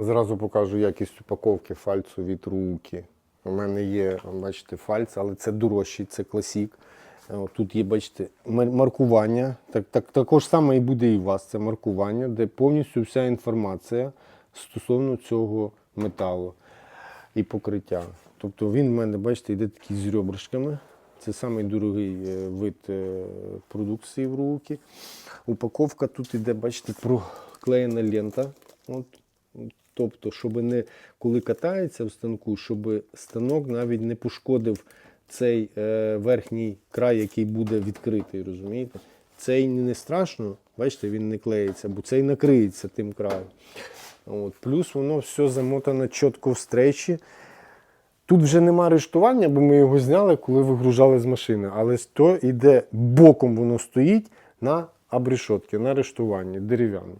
Зразу покажу якість упаковки фальцу від руки. У мене є, бачите, фальц, але це дорожчий, це класік. Е, Тут є, бачите, маркування. Так, так, також саме і буде і у вас це маркування, де повністю вся інформація стосовно цього металу і покриття. Тобто він в мене, бачите, йде такий з ребришками. Це самий дорогий е, вид е, продукції в руки. Упаковка тут іде, бачите, проклеєна лента. От. Тобто, щоб не коли катається в станку, щоб станок навіть не пошкодив цей е, верхній край, який буде відкритий, розумієте? Цей не страшно, бачите, він не клеїться, бо цей накриється тим краєм. От. Плюс воно все замотано чітко в стречі. Тут вже нема рештування, бо ми його зняли, коли вигружали з машини. Але то йде боком, воно стоїть на абрешотці, на рештуванні, дерев'яний.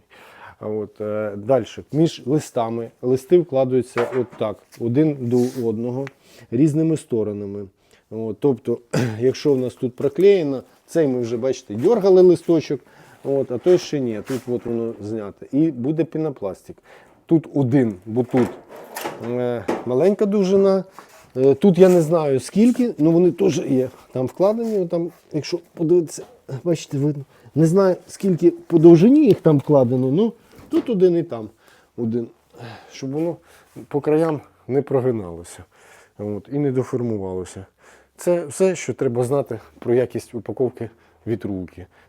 От, е, далі, між листами, листи вкладаються от так, один до одного, різними сторонами. От, тобто, якщо в нас тут проклеєно, цей ми вже бачите, дергали листочок, от, а той ще ні. Тут от воно знято. І буде пінопластик. Тут один, бо тут е, маленька довжина. Е, Тут я не знаю скільки, але вони теж є. Там вкладені, там, якщо подивитися, бачите, видно. Не знаю, скільки по довжині їх там вкладено, ну тут один і там один. Щоб воно по краям не прогиналося от, і не деформувалося. Це все, що треба знати про якість упаковки від.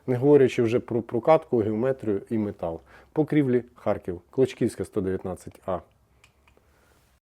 Не говорячи вже про прокатку, геометрію і метал. Покрівлі Харків, Клочківська 119А.